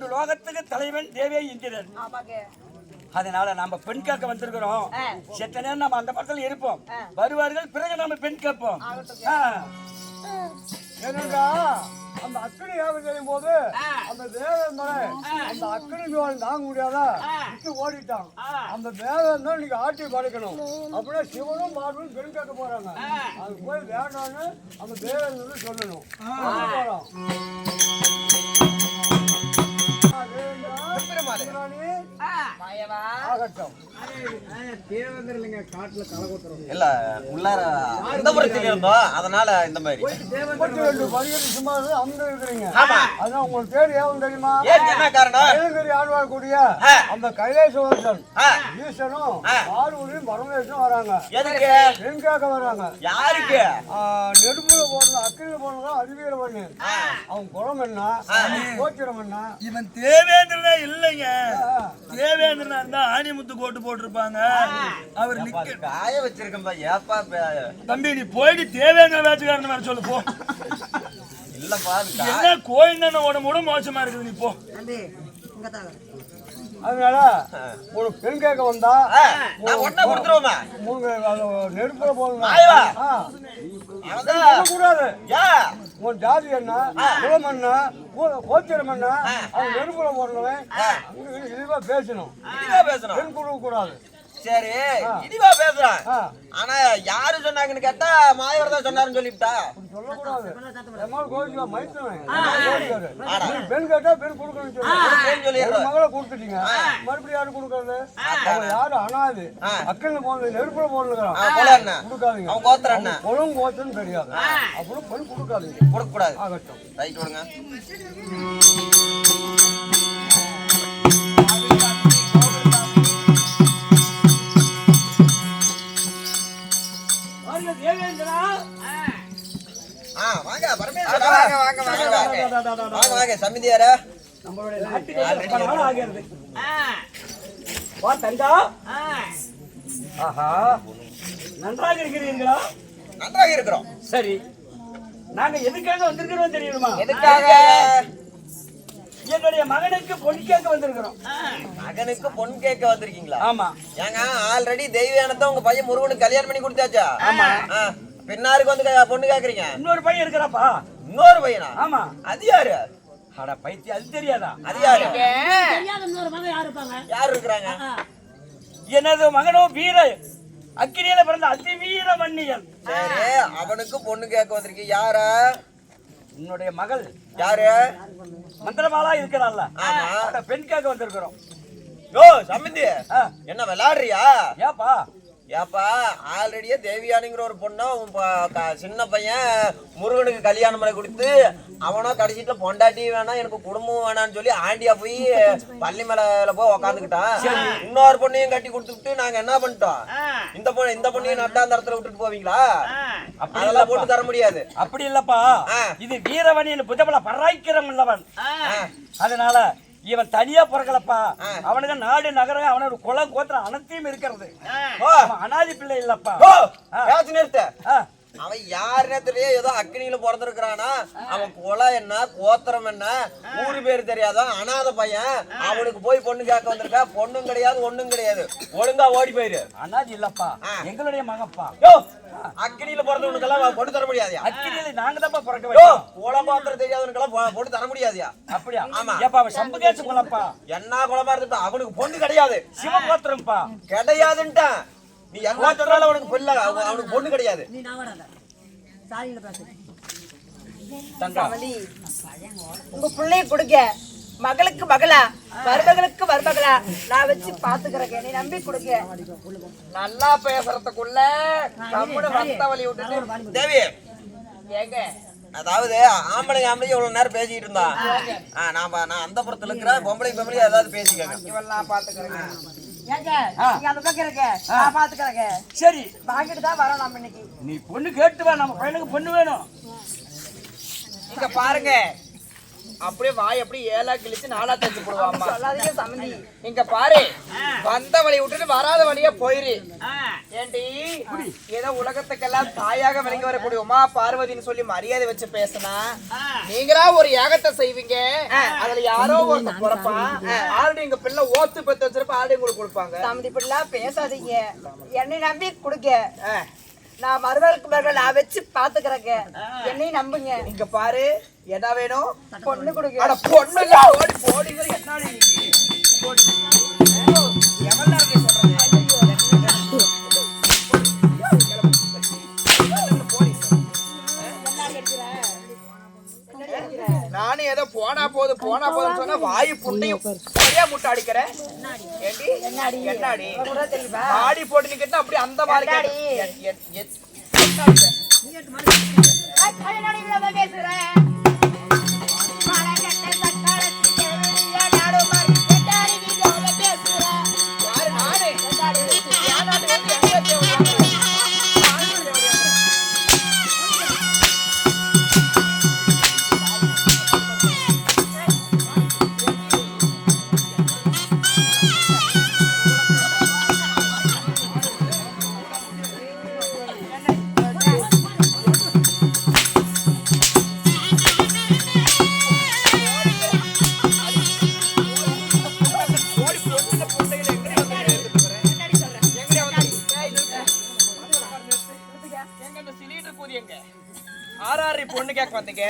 மூன்று லோகத்துக்கு தலைவன் தேவே இந்திரன். அதனால நம்ம பெண் கேட்க வந்திருக்கிறோம். செத்த நேரம் நம்ம அந்த பக்கத்துல இருப்போம். வருவார்கள் பிறகு நம்ம பெண் கேட்போம். ஏனென்றா அந்த அக்கனி யாகம் செய்யும் போது அந்த தேவன் அந்த அக்கனி ஜுவால் தாங்க முடியாதா? விட்டு ஓடிட்டான். அந்த தேவன் தான் நீங்க ஆட்டி படைக்கணும். அப்படியே சிவனும் பார்வனும் பெண் கேட்க போறாங்க. அது போய் வேண்டாம்னு அந்த தேவன் சொல்லணும். சொல்ல போறோம். ஆ, தேவேந்திரா, இந்திராணி, ஆகட்டும் இல்ல உள்ளார இந்த புறத்தில் இருந்தோம் அதனால இந்த மாதிரி. சும்மா அங்க இருக்கிறீங்க. ஆமா. அதான் உங்களுக்கு பேர் ஏவன் தெரியுமா? ஏன் என்ன காரணம்? ஏழுகிரி ஆழ்வார்க்கூடிய. அந்த கைலேசவர்தன். ஈசனும் ஆ. பார்வதியும் பரமேஸ்வரும் வராங்க. எதுக்கு? பெண்காக்க வராங்க? யாருக்கு? ஆ, நெருப்புல போடுறது அக்கில போடுறதா அறிவியல பண்ணு. அவன் குளம் என்ன? கோத்திரம் என்ன? இவன் தேவேந்திரனே இல்லைங்க. தேவேந்திரனா இருந்தா ஆணிமுத்து கோட்டு போட்டிருப்பாங்க. அவர் நிக்க காய வச்சிருக்கேன்பா ஏப்பா தம்பி நீ போயிட்டு தேவேந்திர வேச்சுக்காரன் வேற சொல்லு போ. இல்லப்பா என்ன கோயில் உடம்பு கூட மோசமா இருக்குது நீ போ. அதனால ஒரு பெண் கேட்க வந்தா ஒன்னா கொடுத்துருவோமா? நெருப்புல. அவன்தான். கூடாது ஏன் உன் ஜாதி என்ன? குலம் என்ன கோ- கோத்திரம் என்ன அவன் நெருப்புல போடுறவன் இழிவா பேசணும். இனிவா பேசணும். பெண் கொடுக்க கூடாது சரி இனிவா பேசுறான். ஆனா யாரு சொன்னாங்கன்னு கேட்டா மாயவர் தான் சொன்னாருன்னு சொல்லிவிட்டா? பெண் கேட்டா பெண். ஒரு மகளை கொடுத்துட்டீங்க. மறுபடியும் யாரு கொடுக்கறது? யாரு? அனாது. அக்கல்ல போனது நெருப்புல என்ன கொடுக்காதீங்க. அவன் கோத்திரம் என்ன குளம் கோத்தன்னு தெரியாது. அப்புறம் பெண் கொடுக்காதீங்க. கொடுக்க கூடாது ஆகட்டும். ரைட் விடுங்க ஆ வாங்க பரமேஸ்வரா. வாங்க வாங்க வாங்க வாங்க வாங்க. வாங்க சமிதியாரா. நம்மளுடைய நாட்டுக்கு ரொம்ப நாள் ஆகிறது வா தங்கா ஆஹா. நன்றாக இருக்கிறீர்களா? நன்றாக இருக்கிறோம். சரி. நாங்க எதுக்காக வந்திருக்கிறோம் தெரியுமா? எதுக்காக? என்னுடைய மகனுக்கு பொன் கேட்க வந்திருக்கிறோம். மகனுக்கு பொன் கேட்க வந்திருக்கீங்களா? ஆமா. ஏங்க ஆல்ரெடி தெய்வயானத்தை உங்க பையன் முருகனுக்கு கல்யாணம் பண்ணி கொடுத்தாச்சா? ஆமா. பின்னாருக்கு வந்து பொண்ணு கேக்குறீங்க? இன்னொரு பையன் இருக்கிறாப்பா. இன்னொரு பையனா? ஆமா. அது யாரு? அட பைத்தியம் அது தெரியாதா? அது யாரு? யாரு இருக்கிறாங்க? எனது மகனோ வீர அக்கினியில பிறந்த அதி வீர மன்னியன் அவனுக்கு பொண்ணு கேட்க வந்திருக்கீங்க. யார? உன்னுடைய மகள் யாரு? மந்திரமாலா இருக்கிறாள்ல. ஆமா. அந்த பெண் கேட்க வந்திருக்கிறோம். யோ சம்பந்தி என்ன விளையாடுறியா? ஏப்பா? ஏப்பா ஆல்ரெடியே தேவியானிங்கிற ஒரு பொண்ணை உன் சின்ன பையன் முருகனுக்கு கல்யாணம் பண்ணி கொடுத்து அவனோ கடைசியில பொண்டாட்டி வேணாம் எனக்கு குடும்பம் வேணாம்னு சொல்லி ஆண்டியா போய் பள்ளி மேல போய் உக்காந்துக்கிட்டான் இன்னொரு பொண்ணையும் கட்டி கொடுத்துட்டு நாங்க என்ன பண்ணிட்டோம்? இந்த பொண்ணு இந்த பொண்ணையும் நட்டாந்தரத்துல விட்டுட்டு போவீங்களா? அதெல்லாம். போட்டு தர முடியாது. அப்படி இல்லப்பா. இது வீரவனின் புதபல பராய்க்கிரம் உள்ளவன். அதனால இவன் தனியா பிறக்கலப்பா. அவனுக்கு நாடு நகரம் அவனோட குலம் கோத்திரம் அனைத்தையும் இருக்கிறது. அனாதி பிள்ளை இல்லப்பா. நிறுத்த. அவன் யாருன்னே தெரியல ஏதோ அக்னியில பிறந்திருக்கிறானா? அவன் குலம் என்ன? கோத்திரம் என்ன? ஊரு பேர் தெரியாதோ? அனாதை பையன். அவனுக்கு போய் பொண்ணு கேட்க வந்திருக்கா. பொண்ணும் கிடையாது ஒண்ணும் கிடையாது. ஒழுங்கா ஓடி போயிரு. அனாதி இல்லப்பா. எங்களுடைய மகப்பா. யோ அக்னியில பிறந்தவனுக்கெல்லாம் பொண்ணு தர முடியாதியா? அக்கிரியில நாங்க தான் பிறக்க குலம் கோத்திரம் தெரியாதவனுக்கெல்லாம் பொண்ணு தர முடியாதியா? அப்படியா? ஆமா. ஏப்பா அவன் சம்புகேச குலப்பா என்ன குலமா இருந்துட்டு அவனுக்கு பொண்ணு கிடையாது. சிவகோத்திரம்ப்பா. கிடையாதுன்ட்டான். நீ என்ன சொன்னாலும் அவனுக்கு பிள்ளை அவ- அவனுக்கு பொண்ணு கிடையாது. தங்கம் உங்க பிள்ளைய கொடுங்க. மகளுக்கு மகளா மருமகளுக்கு மருமகளா. நான் வச்சு பாத்துக்கிறேன் நீ நம்பி கொடுங்க. நல்லா பேசுறதுக்குள்ள கம்முனு வந்த வழி விட்டுட்டு தேவி. ஏங்க. அதாவது ஆம்பளைங்க ஆம்பளைங்க இவ்வளவு நேரம் பேசிட்டு இருந்தா? ஆ, நான் பா- நான் அந்த புறத்துல இருக்கிறேன் பொம்பளை பொம்பளை ஏதாவது பேசிக்கங்க. இவெல்லாம் பாத்துக்கிறேங்க. சரி. வாங்கிட்டு தான் வரோம் நம்ம இன்னைக்கு. நீ பொண்ணு கேட்டு வா. நம்ம பையனுக்கு பொண்ணு வேணும். இங்க பாருங்க. அப்படியே வாய் அப்படியே ஏழா கிழிச்சு நாலா தச்சு போடுவாம்மா சொல்லாதீங்க சம்மந்தி இங்க பாரு வந்த வழி விட்டுட்டு வராத வழியா போயிரு. ஏண்டி ஏதோ உலகத்துக்கெல்லாம் தாயாக விளங்கி வரக்கூடிய உமா பார்வதின்னு சொல்லி மரியாதை வச்சு பேசினா நீங்களா ஒரு யாகத்தை செய்வீங்க? அதுல யாரோ ஒருத்த பிறப்பான் ஆல்ரெடி எங்க பிள்ளை ஓத்து பெத்து வச்சிருப்ப ஆல்ரெடி உங்களுக்கு கொடுப்பாங்க. சம்மந்தி இப்படிலாம் பேசாதீங்க. என்னை நம்பி கொடுங்க. ஆ. நான் மருமகளுக்கு மருமகள் நான் வச்சு பாத்துக்கிறேங்க என்னையும் நம்புங்க. இங்க பாரு என்ன வேணும்? பொண்ணு கொடுங்க. அட பொண்ணு ஓடி? போடி. புண்டையும் சரியா முட்டை அடிக்கிறேன் ஏண்டி என்னாடி? என்னாடி ஆடி போட்டு நிக்கிட்டு அப்படி அந்த மாதிரி சிலிண்டர் கூதி எங்க? ஆறாறு பொண்ணு கேட்க வந்தீங்க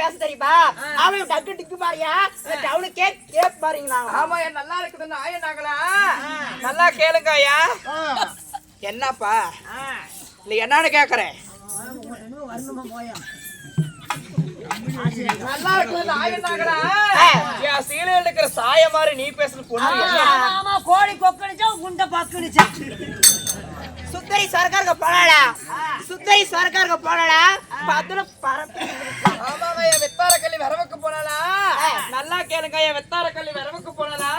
பேச தெரியுமா? அவன் டக்கு டிக்கு மாறியா டவுனுக்கே கேப் பாருங்களா? ஆமா நல்லா இருக்குதுன்னு ஆயனாங்களா நல்லா கேளுங்க ஐயா என்னப்பா? இல்ல என்னன்னு கேக்குறேன். நல்லா இருக்குதுன்னு ஆயனாங்களா என் சீலையில இருக்கிற சாய மாதிரி நீ பேசுறது பொண்ணு கோழி கொக்கணிச்சா குண்டை பக்கணிச்சா சுத்தரி சரக்காரங்க போனாடா. சுத்தரி சரக்காரங்க போனாடா. பத்துல பரப்பி. ஆமாங்க என் வெத்தார கல்லி வரவுக்கு போனாலா நல்லா கேளுங்க என் வெத்தார கல்லி வரவுக்கு போனாலா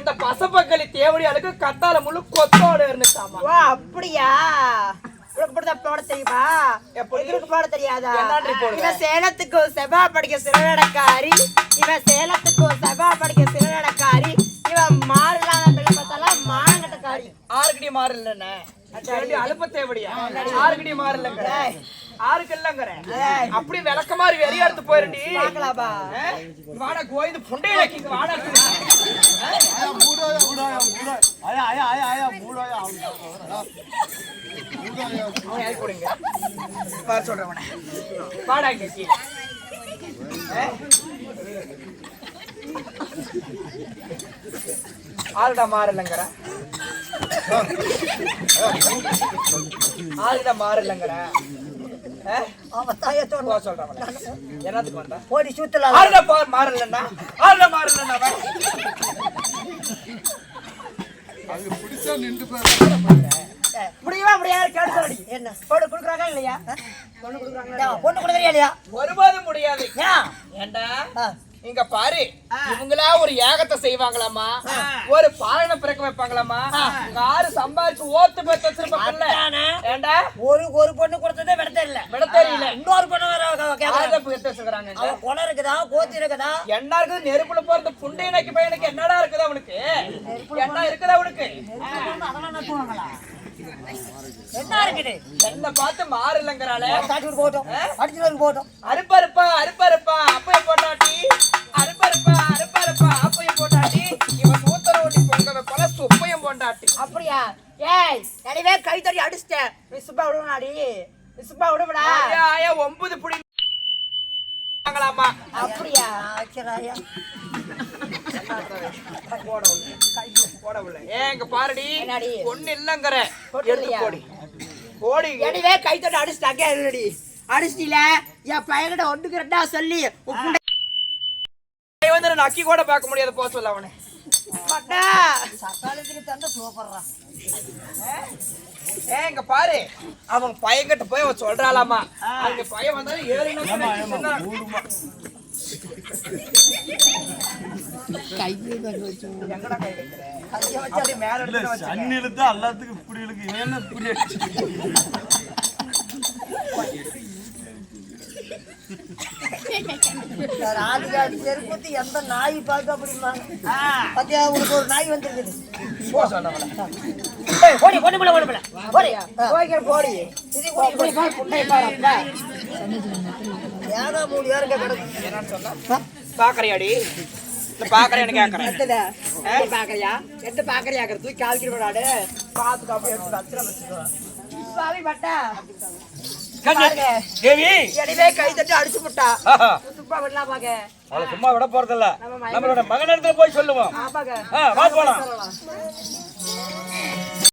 இந்த பசப்பக்களி தேவடி அழுக்கு கத்தால முழு கொத்தோடு இருந்துச்சாமா? ஓ அப்படியா? உனக்கு போட தெரியுமா? எங்களுக்கு போட தெரியாதா? இவன் சேலத்துக்கு செவ்வா படிக்க சிறுநடக்காரி இவன் சேலத்துக்கு செவ்வா படிக்க சிறுநடக்காரி இவன் மாறலாம் பார்த்தலாம் மானங்கட்டக்காரி. ஆறுக்கடி மாறு இல்லைண்ணே. அழுப்ப தேவடியா? ஆறுக்கடி மாறு இல்லைங்கிற. ஆறுக்கு இல்லைங்கிற. அப்படி விளக்க மாதிரி வெறிய எடுத்து போயிருண்டி பார்க்கலாமா வாடா கோயிந்து புண்டையில கிங்க வாடா. ஆயா ஆயா ஆயா ஆயா மூடாயா வர சொல்றேன் அவனை. வாடா இங்க? ஆளுடா மாறலங்கிற ஆளுடா மாறலங்கிற? அவன் தாயத்தோட போ சொல்றேன் அவனை. என்னத்துக்கு வந்தா போடி சுத்தலாம் ஆளுடா மாறலன்னா ஆளுடா மாறலன்னா. முடியுமா முடியாது கேட்டு சொல்லி என்ன? பொண்ணு கொடுக்குறாங்க இல்லையா? பொண்ணு கொடுக்குறாங்க பொண்ணு கொடுக்குறியா இல்லையா? ஒருபோதும் முடியாது. ஏண்டா. இங்க பாரு. இவங்களா ஒரு யாகத்தை செய்வாங்களாமா ஒரு பாலனை பிறக்க வைப்பாங்களாமா ஆறு சம்பாரிச்சு ஓத்து பேத்து வச்சிருப்பாங்கல்ல ஏண்டா? ஒரு ஒரு பொண்ணு கொடுத்ததே விட தெரியல. விட தெரியல. இன்னொரு பொண்ணு. ஆறு பேத்து வச்சிருக்காங்க அவ குணம் இருக்குதா? கோத்தி இருக்குதா? என்ன இருக்குது? நெருப்புல போறது புண்டை நக்கி பையனுக்கு என்னடா இருக்குது அவனுக்கு? என்ன இருக்குது அவனுக்கு? அதெல்லாம் நட்டுவாங்களா என்ன இருக்குது? என்ன பார்த்து மாறு இல்லைங்கிறாளே காட்டி போட்டோம். அடிச்சுட்டு போட்டோம். அருப்பருப்பா அருப்பருப்பா அப்பையும் போட்டாட்டி. அருப்பருப்பா அருப்பருப்பா அப்பையும் போட்டாட்டி. இவன் சூத்தர ஓட்டி பொங்க வைப்பால சுப்பையும் போட்டாட்டி அப்படியா? ஏய் நடிவே கை தடி அடிச்சிட்டேன் நீ சுப்பா விடுவனாடி? நீ சுப்பா விடுவடா. ஒன்பது புடி. அப்படியா? ஆச்சராயா ஏங்க பாருடி? ஒண்ணு இல்லங்கற. எடுத்து? போடி. போடி. கை தடி அடிச்சிட்டாங்க என்னடி அடிச்சிட்டீல என் பையன்கிட்ட ஒண்ணுக்கு ரெண்டா சொல்லி வந்து நக்கி கூட பார்க்க முடியாது போ சொல்ல அவனை. ஏங்க பாரு அவன் பையன்கிட்ட போய் அவன் சொல்றாளாமா. அங்க பையன் வந்தாலும் எங்கடா மேல இழுத்து எல்லாத்துக்கும் இப்படி இழுக்கு என்ன இப்படி ராதிகாடி செருப்பத்தி எந்த நாய் பார்க்க அப்படிமா உனக்கு ஒரு நாய் வந்துருக்குது ஓடி ஓடி போல ஓடி போல ஓடி போய்க்கிற போடி இது ஓடி போய் ஏதா மூணு யாருங்க கிடக்கு என்னன்னு சொன்னா பாக்குறியாடி? இல்ல பாக்குறேன்னு கேக்குறேன். எத்தனை? பாக்குறியா? எட்டு பாக்குறியா? தூக்கி கால்கிற போடாடு பாத்துக்கு அப்படியே எடுத்து பட்டா. தேவி. கை தட்டி அடிச்சு ஆஹா. சுப்பா விடலாம் பாக்க அவளை சும்மா விட போறதில்ல. நம்மளோட மகன் இடத்துல போய் சொல்லுவோம். வா போலாம்.